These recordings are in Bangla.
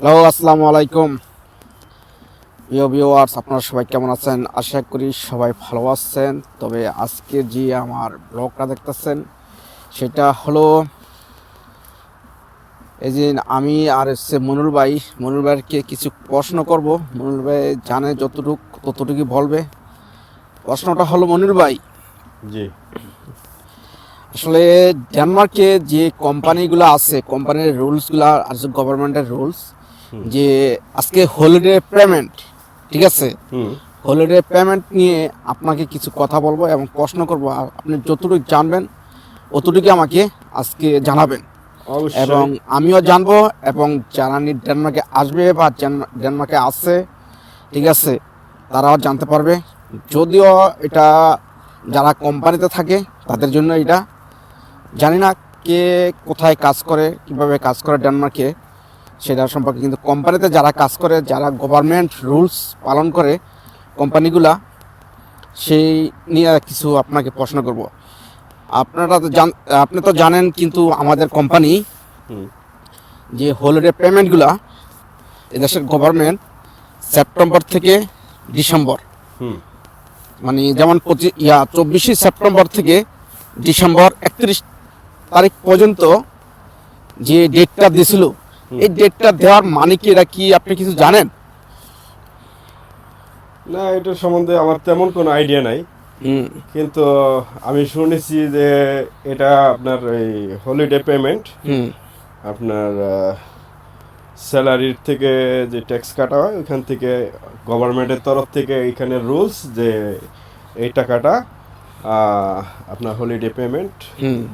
হ্যালো আসসালামু আলাইকুম। প্রিয় ভিউয়ার্স আপনারা সবাই কেমন আছেন? আশা করি সবাই ভালো আছেন। তবে আজকে যে আমার ব্লগটা দেখতেছেন সেটা হলো এই যে আমি আর হচ্ছে মনুর ভাই। মনুর ভাইকে কিছু প্রশ্ন করব। মনুর ভাই জানে যতটুক ততটুকুই বলবে। প্রশ্নটা হলো মনুর ভাই জি। আসলে ডেনমার্কে যে কোম্পানিগুলো আছে কোম্পানির রুলসগুলো আর গভর্নমেন্টের রুলস যে আজকে হলিডে পেমেন্ট ঠিক আছে? হলিডে পেমেন্ট নিয়ে আপনাকে কিছু কথা বলব এবং প্রশ্ন করব আর আপনি যতটুকু জানবেন অতটুকু আমাকে আজকে জানাবেন। এবং আমিও জানব এবং যারা ডেনমার্কে আসবে বা ডেন- ডেনমার্কে আসছে ঠিক আছে তারাও জানতে পারবে। যদিও এটা যারা কোম্পানিতে থাকে তাদের জন্য এটা। জানি না কে কোথায় কাজ করে কীভাবে কাজ করে ডেনমার্কে। সেটা সম্পর্কে কিন্তু কোম্পানিতে যারা কাজ করে যারা গভর্নমেন্ট রুলস পালন করে কোম্পানিগুলা সেই নিয়ে কিছু আপনাকে প্রশ্ন করব। আপনারা তো জান আপনি তো জানেন কিন্তু আমাদের কোম্পানি যে হলিডে পেমেন্টগুলা এদেশের গভর্নমেন্ট সেপ্টেম্বর থেকে ডিসেম্বর মানে যেমন পঁচিশ ইয়া চব্বিশে সেপ্টেম্বর থেকে ডিসেম্বর একত্রিশ তারিখ পর্যন্ত যে ডেটটা দিয়েছিল এই ডেটটা দেওয়ার মানে কি? এটা কি আপনি কিছু জানেন? না এটার সম্বন্ধে আমার তেমন কোনো আইডিয়া নাই। কিন্তু আমি শুনেছি যে এটা আপনার এই হলিডে পেমেন্ট আপনার স্যালারির থেকে যে ট্যাক্স কাটা হয় ওইখান থেকে গভর্নমেন্টের তরফ থেকে এখানে রুলস যে এই টাকাটা আপনার হলিডে পেমেন্ট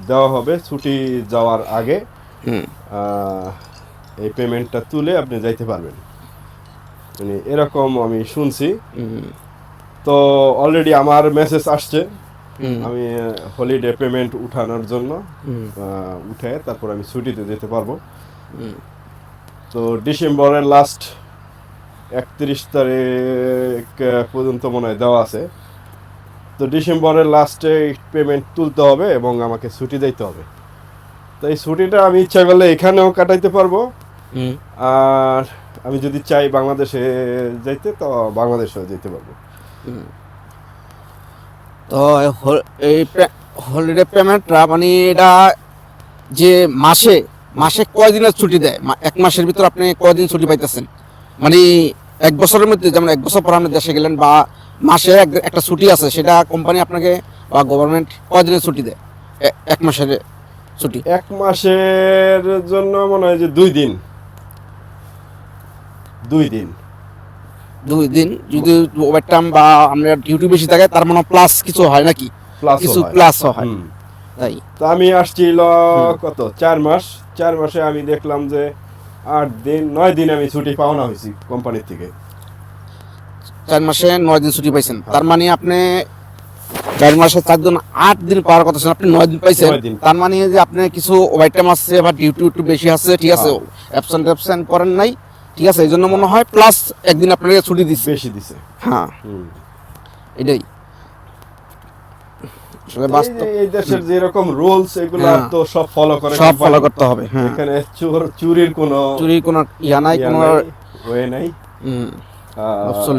দেওয়া হবে ছুটি যাওয়ার আগে। এই পেমেন্টটা তুলে আপনি যাইতে পারবেন। মানে এরকম আমি শুনছি। তো অলরেডি আমার মেসেজ আসছে। আমি হলিডে পেমেন্ট উঠানোর জন্য উঠে তারপর আমি ছুটিতে যেতে পারব। তো ডিসেম্বরের লাস্ট একত্রিশ তারিখ পর্যন্ত মনে হয় দেওয়া আছে। তো ডিসেম্বরের লাস্টে পেমেন্ট তুলতে হবে এবং আমাকে ছুটি দিতে হবে। তো এই ছুটিটা আমি ইচ্ছা করলে এখানেও কাটাইতে পারব। আর আমি যদি চাই বাংলাদেশে যাইতে তো বাংলাদেশেও যেতে পারব। তো এই হলিডে পেমেন্টটা মানে এটা যে মাসে মাসে কয়দিনের ছুটি দেয়? এক মাসের ভিতর আপনি কয়দিন ছুটি পাইতেছেন? মানে এক বছরের মধ্যে যেমন এক বছর পর আপনি দেশে গেলেন বা মাসে এক- একটা ছুটি আছে সেটা কোম্পানি আপনাকে বা গভর্নমেন্ট কয়দিনের ছুটি দেয়? এক মাসের ছুটি। এক মাসের জন্য মনে হয় যে দুই দিন। দুই দিন। দুই দিন যদি ওভারটাইম বা আপনার ডিউটি বেশি থাকে তার মানে প্লাস কিছু হয় নাকি? প্লাস কিছু প্লাস হয়। তাই। তো আমি আসছিল কত? চার মাস। চার মাসে আমি দেখলাম যে আট দিন নয় দিন আমি ছুটি পাওনা হয়েছি কোম্পানির থেকে। চার মাসে নয় দিন ছুটি পাইছেন। তার মানে আপনি চার মাসে চার দিন আট দিন পাওয়ার কথা ছিল আপনি নয় দিন পাইছেন। তার মানে যে আপনি কিছু ওভারটাইম আছে বা ডিউটি একটু বেশি আছে ঠিক আছে অ্যাবসেন্ট অ্যাবসেন্ট করেন নাই। ঠিক আছে এই জন্য মনে হয় প্লাস একদিন আপনাকে ছুটি দিচ্ছে বেশি দিছে। হ্যাঁ। এটাই। আসলে বাস্তব এই দেশের যেরকম রুলস এগুলো হ্যাঁ। তো সব ফলো করে সব ফলো করতে হবে হ্যাঁ। এখানে চোর চুরির কোনো চুরি কোনো ইয়া নাই কোনো ওয়ে নাই। হুম,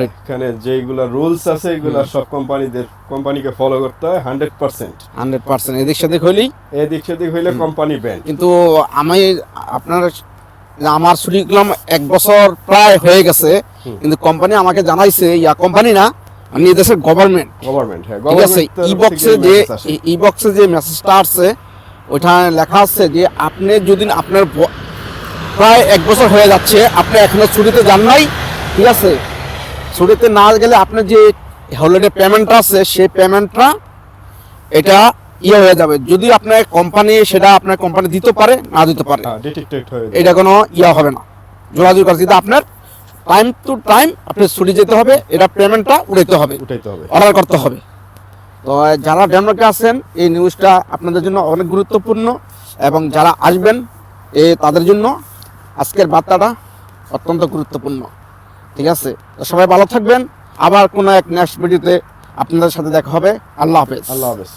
এখানে যেগুলো রুলস আছে এগুলো সব কোম্পানিদের কোম্পানিকে ফলো করতে হয় হান্ড্রেড পার্সেন্ট হান্ড্রেড পার্সেন্ট এদিক সেদিক হইলেই এদিক সেদিক হইলে কোম্পানি ব্যান্ড কিন্তু আমি আপনার আমার ছুটি গেলাম এক বছর প্রায় হয়ে গেছে কিন্তু কোম্পানি আমাকে জানাইছে ইয়া কোম্পানি না মানে এই দেশের গভর্নমেন্ট গভর্নমেন্ট হ্যাঁ ঠিক আছে ই বক্সে যে ই বক্সে যে মেসেজটা আসছে ওইখানে লেখা আছে যে আপনি যদি আপনার প্রায় এক বছর হয়ে যাচ্ছে আপনি এখনও ছুটিতে যান নাই ঠিক আছে? ছুটিতে না গেলে আপনার যে হলিডে পেমেন্টটা আছে সেই পেমেন্টটা এটা ইয়ে হয়ে যাবে। যদি আপনার কোম্পানি সেটা আপনার কোম্পানি দিতে পারে না দিতে পারে হয়ে। এটা কোনো ইয়া হবে না। যোগাযোগ করে যদি আপনার টাইম টু টাইম আপনি ছুটি যেতে হবে এটা পেমেন্টটা উঠাইতে হবে। উঠাইতে হবে। অর্ডার করতে হবে। তো যারা ডেনমার্কে আছেন এই নিউজটা আপনাদের জন্য অনেক গুরুত্বপূর্ণ এবং যারা আসবেন এ তাদের জন্য আজকের বার্তাটা অত্যন্ত গুরুত্বপূর্ণ। ঠিক আছে? সবাই ভালো থাকবেন। আবার কোনো এক নেক্সট ভিডিওতে আপনাদের সাথে দেখা হবে। আল্লাহ হাফেজ। আল্লাহ হাফেজ।